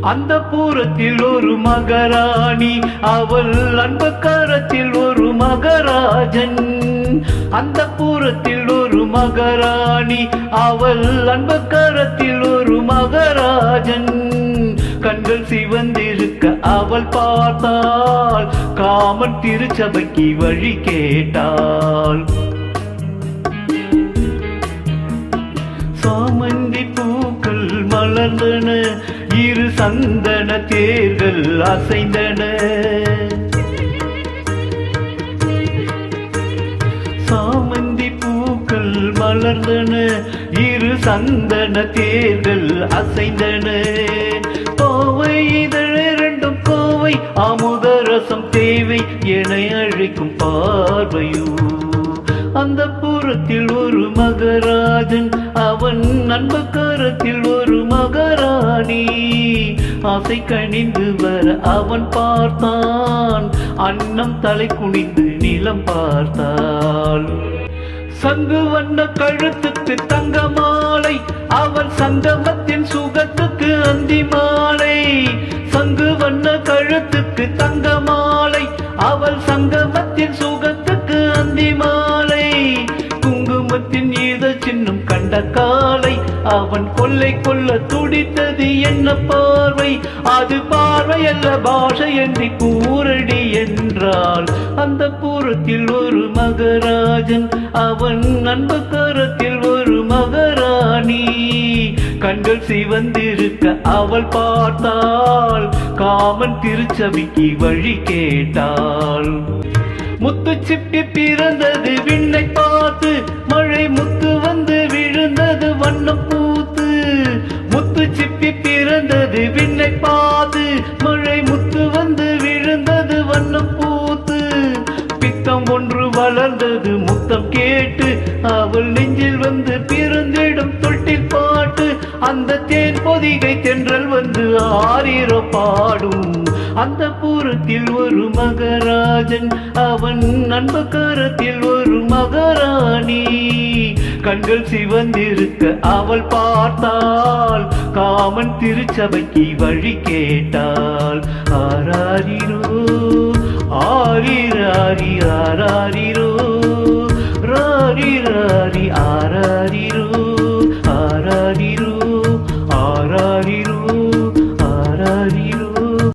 அந்த பூரத்தில் ஒரு மகராணி அவள் அன்பக்கரத்தில் ஒரு மகராஜன். அந்த பூரத்தில் ஒரு மகராணி அவள் அன்பக்கரத்தில் ஒரு மகராஜன். கண்கள் சிவந்திருக்க அவள் பார்த்தாள் காமன் திருச்சபைக்கு வழி கேட்டாள். சாமந்தி பூக்கள் மலர்ந்தன. இரு சந்தன தேர்கள் அசைந்தன. சாமந்தி பூக்கள் மலர்ந்தன. இரு சந்தன தேர்கள் அசைந்தன. கோவை இதழிரண்டும் கோவை அமுதரசம் தேவை என அழைக்கும் பார்வையூர். அந்த புறத்தில் ஒரு மகராஜன் அவன் நண்பக்காரத்தில் ஒரு மகராணி. ஆசை கணிந்து வர அவன் பார்த்தான் அன்னம் தலை குனிந்து நிலம் பார்த்தாள். சங்கு வண்ண கழுத்துக்கு தங்க மாலை அவள் சங்கமத்தின் சுகத்துக்கு அந்தி மாலை சங்கு வண்ண கழுத்துக்கு தங்க மாலை அவள் சங்கமத்தின் சுகத்துக்கு குங்குமத்தின் ஈத சின்னம் கண்ட காலை அவன் கொள்ளை கொள்ள துடித்தது என்ன பார்வை? அது பார்வை அல்ல பாஷை என்று கூரடி என்றால். அந்த பூரத்தில் ஒரு மகராஜன் அவன் நண்பக்கரத்தில் ஒரு மகராணி. கண்கள் சிவந்திருக்க அவள் பார்த்தாள் காமன் திருச்சபிக்கு வழி கேட்டாள். முத்து சிப்பி பிற விழுந்தது விண்ணை பாது. மழை முத்து வந்து விழுந்தது வண்ணம் பூத்து. பித்தம் ஒன்று வளர்ந்தது முத்தம் கேட்டு. அவள் நெஞ்சில் வந்து பிறந்திடும் தொட்டில் பாட்டு. அந்த தேன் பொதிகை தென்றல் வந்து ஆரிர பாடும் அந்த பூரத்தில் ஒரு மகராஜன். அவன் நண்பக்காரத்தில் ஒரு மகாராணி. கண்கள் சிவந்திருக்க அவள் பார்த்தாள் காமன் திருச்சபைக்கு வழி கேட்டாள் ஆராரிரோ ஆரிராரி ஆராரிரோ ராரி ராரி